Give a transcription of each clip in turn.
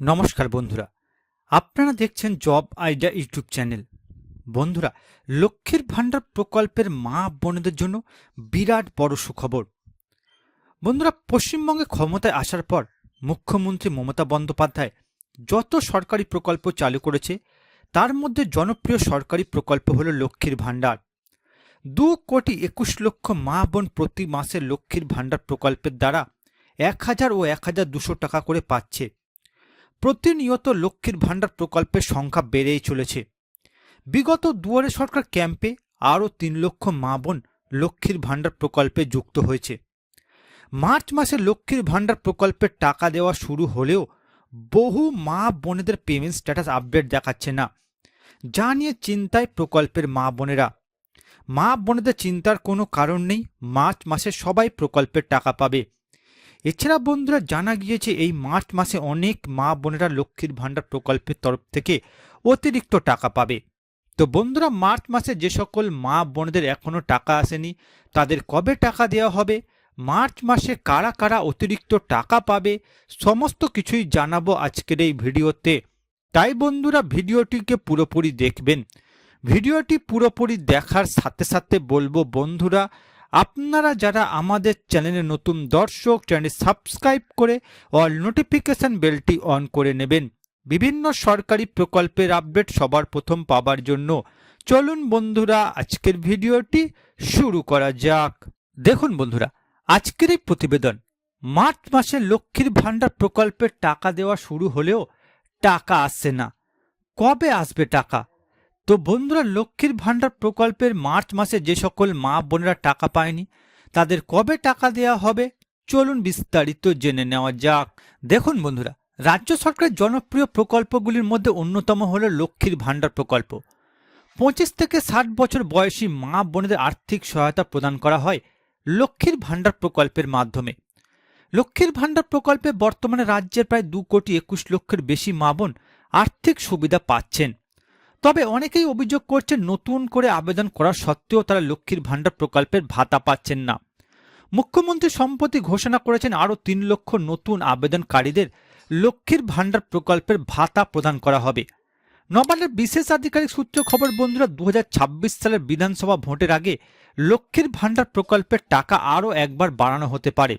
নমস্কার বন্ধুরা। আপনারা দেখছেন জব আইডিয়া ইউটিউব চ্যানেল। বন্ধুরা, লক্ষ্মীর ভাণ্ডার প্রকল্পের মা বোনদের জন্য বিরাট বড় সুখবর। বন্ধুরা, পশ্চিমবঙ্গে ক্ষমতায় আসার পর মুখ্যমন্ত্রী মমতা বন্দ্যোপাধ্যায় যত সরকারি প্রকল্প চালু করেছে, তার মধ্যে জনপ্রিয় সরকারি প্রকল্প হল লক্ষ্মীর ভাণ্ডার। দু কোটি একুশ লক্ষ মা বোন প্রতি মাসে লক্ষ্মীর ভাণ্ডার প্রকল্পের দ্বারা এক হাজার ও এক হাজার দুশো টাকা করে পাচ্ছে। প্রতিনিয়ত লক্ষ্মীর ভাণ্ডার প্রকল্পের সংখ্যা বেড়েই চলেছে। বিগত দুয়ারে সরকার ক্যাম্পে আরও তিন লক্ষ মা বোন লক্ষ্মীর ভাণ্ডার প্রকল্পে যুক্ত হয়েছে। মার্চ মাসে লক্ষ্মীর ভাণ্ডার প্রকল্পের টাকা দেওয়া শুরু হলেও বহু মা বোনেদের পেমেন্ট স্ট্যাটাস আপডেট দেখাচ্ছে না। যা নিয়ে চিন্তায় প্রকল্পের মা বোনেরা। মা বোনেদের চিন্তার কোনো কারণ নেই, মার্চ মাসে সবাই প্রকল্পের টাকা পাবে। এছাড়া বন্ধুরা জানা গিয়েছে, এই মার্চ মাসে অনেক মা বোনেরা লক্ষ্মীর ভাণ্ডার প্রকল্পের তরফ থেকে অতিরিক্ত টাকা পাবে। তো বন্ধুরা, মার্চ মাসে যে সকল মা বোনদের এখনও টাকা আসেনি, তাদের কবে টাকা দেওয়া হবে? মার্চ মাসে কারা কারা অতিরিক্ত টাকা পাবে? সমস্ত কিছুই জানাব আজকের এই ভিডিওতে। তাই বন্ধুরা, ভিডিওটিকে পুরোপুরি দেখবেন। ভিডিওটি পুরোপুরি দেখার সাথে সাথে বলব বন্ধুরা আপনারা যারা আমাদের চ্যানেলে নতুন দর্শক চ্যানেল সাবস্ক্রাইব করে অল নোটিফিকেশন বেলটি অন করে নেবেন। বিভিন্ন সরকারি প্রকল্পের আপডেট সবার প্রথম পাবার জন্য। চলুন বন্ধুরা, আজকের ভিডিওটি শুরু করা যাক। দেখুন বন্ধুরা, আজকের এই প্রতিবেদন। মার্চ মাসে লক্ষ্মীর ভাণ্ডার প্রকল্পের টাকা দেওয়া শুরু হলেও টাকা আসছে না। কবে আসবে টাকা? তো বন্ধুরা, লক্ষ্মীর ভাণ্ডার প্রকল্পের মার্চ মাসে যে সকল মা বোনেরা টাকা পায়নি, তাদের কবে টাকা দেওয়া হবে, চলুন বিস্তারিত জেনে নেওয়া যাক। দেখুন বন্ধুরা, রাজ্য সরকারের জনপ্রিয় প্রকল্পগুলির মধ্যে অন্যতম হল লক্ষ্মীর ভাণ্ডার প্রকল্প। পঁচিশ থেকে ষাট বছর বয়সী মা বোনেদের আর্থিক সহায়তা প্রদান করা হয় লক্ষ্মীর ভাণ্ডার প্রকল্পের মাধ্যমে। লক্ষ্মীর ভাণ্ডার প্রকল্পে বর্তমানে রাজ্যের প্রায় দু কোটি একুশ লক্ষের বেশি মা বোন আর্থিক সুবিধা পাচ্ছেন। তবে অনেকেই অভিযোগ করছেন নতুন করে আবেদন করা সত্ত্বেও তারা লক্ষ্মীর ভাণ্ডার প্রকল্পের ভাতা পাচ্ছেন না। মুখ্যমন্ত্রী সম্প্রতি ঘোষণা করেছেন আরও তিন লক্ষ নতুন আবেদনকারীদের লক্ষ্মীর ভাণ্ডার প্রকল্পের ভাতা প্রদান করা হবে। নবান্নের বিশেষ আধিকারিক সূত্র খবর, বন্ধুরা দু হাজার ছাব্বিশ সালের বিধানসভা ভোটের আগে লক্ষ্মীর ভাণ্ডার প্রকল্পের টাকা আরও একবার বাড়ানো হতে পারে।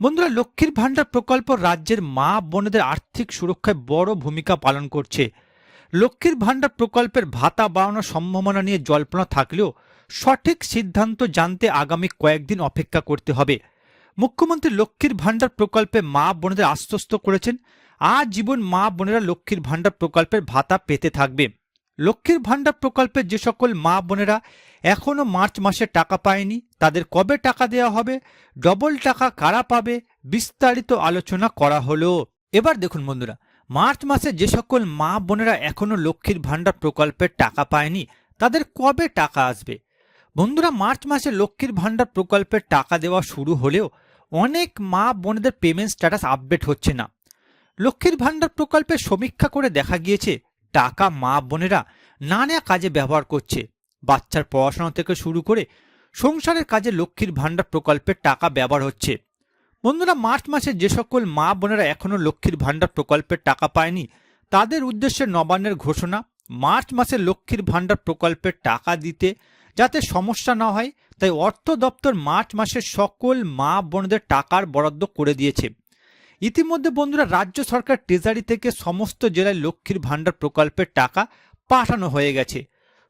বন্ধুরা, লক্ষ্মীর ভাণ্ডার প্রকল্প রাজ্যের মা বোনেদের আর্থিক সুরক্ষায় বড় ভূমিকা পালন করছে। লক্ষ্মীর ভাণ্ডার প্রকল্পের ভাতা বাড়ানোর সম্ভাবনা নিয়ে জল্পনা থাকলেও সঠিক সিদ্ধান্ত জানতে আগামী কয়েকদিন অপেক্ষা করতে হবে। মুখ্যমন্ত্রী লক্ষ্মীর ভাণ্ডার প্রকল্পে মা বোনেদের আশ্বস্ত করেছেন, আজীবন মা বোনেরা লক্ষ্মীর ভাণ্ডার প্রকল্পের ভাতা পেতে থাকবে। লক্ষ্মীর ভাণ্ডার প্রকল্পের যে সকল মা বোনেরা এখনও মার্চ মাসে টাকা পায়নি, তাদের কবে টাকা দেওয়া হবে, ডবল টাকা কারা পাবে, বিস্তারিত আলোচনা করা হলো। এবার দেখুন বন্ধুরা মার্চ মাসে যে সকল মা বোনেরা এখনও লক্ষ্মীর ভাণ্ডার প্রকল্পের টাকা পায়নি, তাদের কবে টাকা আসবে? বন্ধুরা, মার্চ মাসে লক্ষ্মীর ভাণ্ডার প্রকল্পের টাকা দেওয়া শুরু হলেও অনেক মা বোনেদের পেমেন্ট স্ট্যাটাস আপডেট হচ্ছে না। লক্ষ্মীর ভাণ্ডার প্রকল্পের সমীক্ষা করে দেখা গিয়েছে, টাকা মা বোনেরা নানা কাজে ব্যবহার করছে। বাচ্চার পড়াশোনা থেকে শুরু করে সংসারের কাজে লক্ষ্মীর ভাণ্ডার প্রকল্পের টাকা ব্যবহার হচ্ছে। বন্ধুরা, মার্চ মাসে যে সকল মা বোনেরা এখনও লক্ষ্মীর ভাণ্ডার প্রকল্পের টাকা পায়নি, তাদের উদ্দেশ্যে নবান্নের ঘোষণা, মার্চ মাসে লক্ষ্মীর ভাণ্ডার প্রকল্পের টাকা দিতে যাতে সমস্যা না হয়, তাই অর্থ দপ্তর মার্চ মাসে সকল মা বোনদের টাকার বরাদ্দ করে দিয়েছে। ইতিমধ্যে বন্ধুরা, রাজ্য সরকার ট্রেজারি থেকে সমস্ত জেলায় লক্ষ্মীর ভাণ্ডার প্রকল্পের টাকা পাঠানো হয়ে গেছে।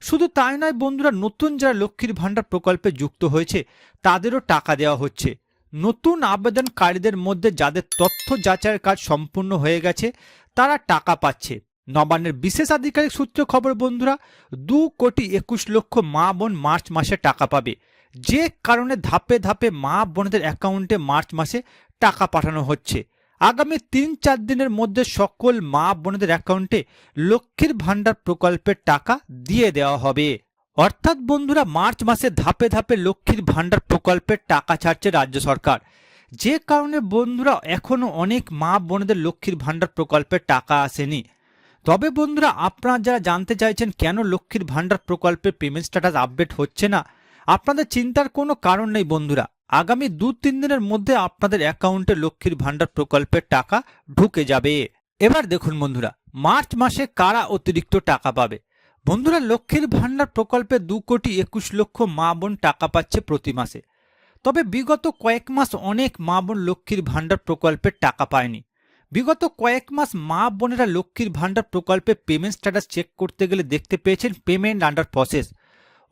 শুধু তাই নয় বন্ধুরা, নতুন যারা লক্ষ্মীর ভাণ্ডার প্রকল্পে যুক্ত হয়েছে, তাদেরও টাকা দেওয়া হচ্ছে। নতুন আবেদনকারীদের মধ্যে যাদের তথ্য যাচাইয়ের কাজ সম্পূর্ণ হয়ে গেছে, তারা টাকা পাচ্ছে। নবান্নের বিশেষ আধিকারিক সূত্র খবর, বন্ধুরা, দু কোটি একুশ লক্ষ মা বোন মার্চ মাসে টাকা পাবে। যে কারণে ধাপে ধাপে মা বোনদের অ্যাকাউন্টে মার্চ মাসে টাকা পাঠানো হচ্ছে। আগামী তিন চার দিনের মধ্যে সকল মা বোনদের অ্যাকাউন্টে লক্ষ্মীর ভাণ্ডার প্রকল্পের টাকা দিয়ে দেওয়া হবে। অর্থাৎ বন্ধুরা, মার্চ মাসে ধাপে ধাপে লক্ষ্মীর ভাণ্ডার প্রকল্পের টাকা ছাড়ছে রাজ্য সরকার। যে কারণে বন্ধুরা এখনও অনেক মা বোনদের লক্ষ্মীর ভাণ্ডার প্রকল্পের টাকা আসেনি। তবে বন্ধুরা, আপনারা যারা জানতে চাইছেন কেন লক্ষ্মীর ভাণ্ডার প্রকল্পের পেমেন্ট স্ট্যাটাস আপডেট হচ্ছে না, আপনাদের চিন্তার কোনো কারণ নেই বন্ধুরা। আগামী দু তিন দিনের মধ্যে আপনাদের অ্যাকাউন্টে লক্ষ্মীর ভাণ্ডার প্রকল্পের টাকা ঢুকে যাবে। এবার দেখুন বন্ধুরা, মার্চ মাসে কারা অতিরিক্ত টাকা পাবে? বন্ধুরা, লক্ষ্মীর ভাণ্ডার প্রকল্পে দু কোটি একুশ লক্ষ মা বোন টাকা পাচ্ছে প্রতি মাসে। তবে বিগত কয়েক মাস অনেক মা বোন লক্ষ্মীর ভাণ্ডার প্রকল্পের টাকা পায়নি। বিগত কয়েক মাস মা বোনেরা লক্ষ্মীর ভাণ্ডার প্রকল্পে পেমেন্ট স্ট্যাটাস চেক করতে গেলে দেখতে পেয়েছেন পেমেন্ট আন্ডার প্রসেস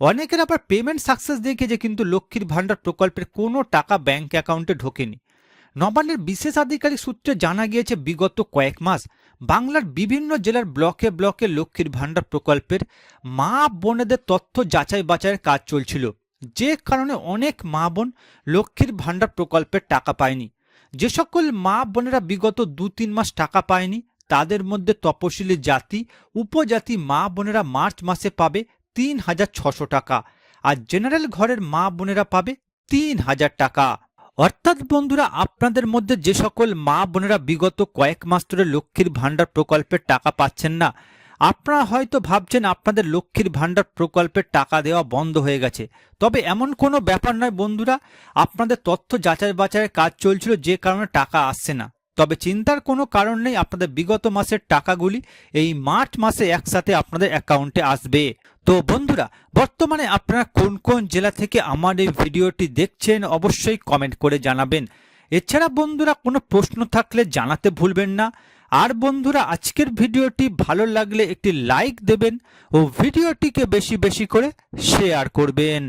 অনেকের আবার পেমেন্ট সাকসেস দেখেছে, কিন্তু লক্ষ্মীর ভাণ্ডার প্রকল্পের কোনো টাকা ব্যাংক অ্যাকাউন্টে ঢোকেনি। নবান্নের বিশেষ আধিকারিক সূত্রে জানা গিয়েছে, বিগত কয়েক মাস বাংলার বিভিন্ন জেলার ব্লকে ব্লকে লক্ষ্মীর ভাণ্ডার প্রকল্পের মা বোনেদের তথ্য যাচাই বাছাইয়ের কাজ চলছিল। যে কারণে অনেক মা বোন লক্ষ্মীর ভাণ্ডার প্রকল্পের টাকা পায়নি। যে সকল মা বোনেরা বিগত দু তিন মাস টাকা পায়নি, তাদের মধ্যে তপশিলি জাতি, উপজাতি মা বোনেরা মার্চ মাসে পাবে তিন হাজার ছশো টাকা, আর জেনারেল ঘরের মা বোনেরা পাবে তিন হাজার টাকা। অর্থাৎ বন্ধুরা, আপনাদের মধ্যে যে সকল মা বোনেরা বিগত কয়েক মাস ধরে লক্ষ্মীর ভাণ্ডার প্রকল্পের টাকা পাচ্ছেন না, আপনারা হয়তো ভাবছেন আপনাদের লক্ষ্মীর ভাণ্ডার প্রকল্পের টাকা দেওয়া বন্ধ হয়ে গেছে। তবে এমন কোনো ব্যাপার নয় বন্ধুরা, আপনাদের তথ্য যাচাই বাছাইয়ের কাজ চলছিল যে কারণে টাকা আসছে না। তবে চিন্তার কোনো কারণ নেই, আপনাদের বিগত মাসের টাকাগুলি এই মার্চ মাসে একসাথে আপনাদের অ্যাকাউন্টে আসবে। তো বন্ধুরা, বর্তমানে আপনারা কোন কোন জেলা থেকে আমার এই ভিডিওটি দেখছেন অবশ্যই কমেন্ট করে জানাবেন। এছাড়া বন্ধুরা, কোনো প্রশ্ন থাকলে জানাতে ভুলবেন না। আর বন্ধুরা, আজকের ভিডিওটি ভালো লাগলে একটি লাইক দেবেন ও ভিডিওটিকে বেশি বেশি করে শেয়ার করবেন।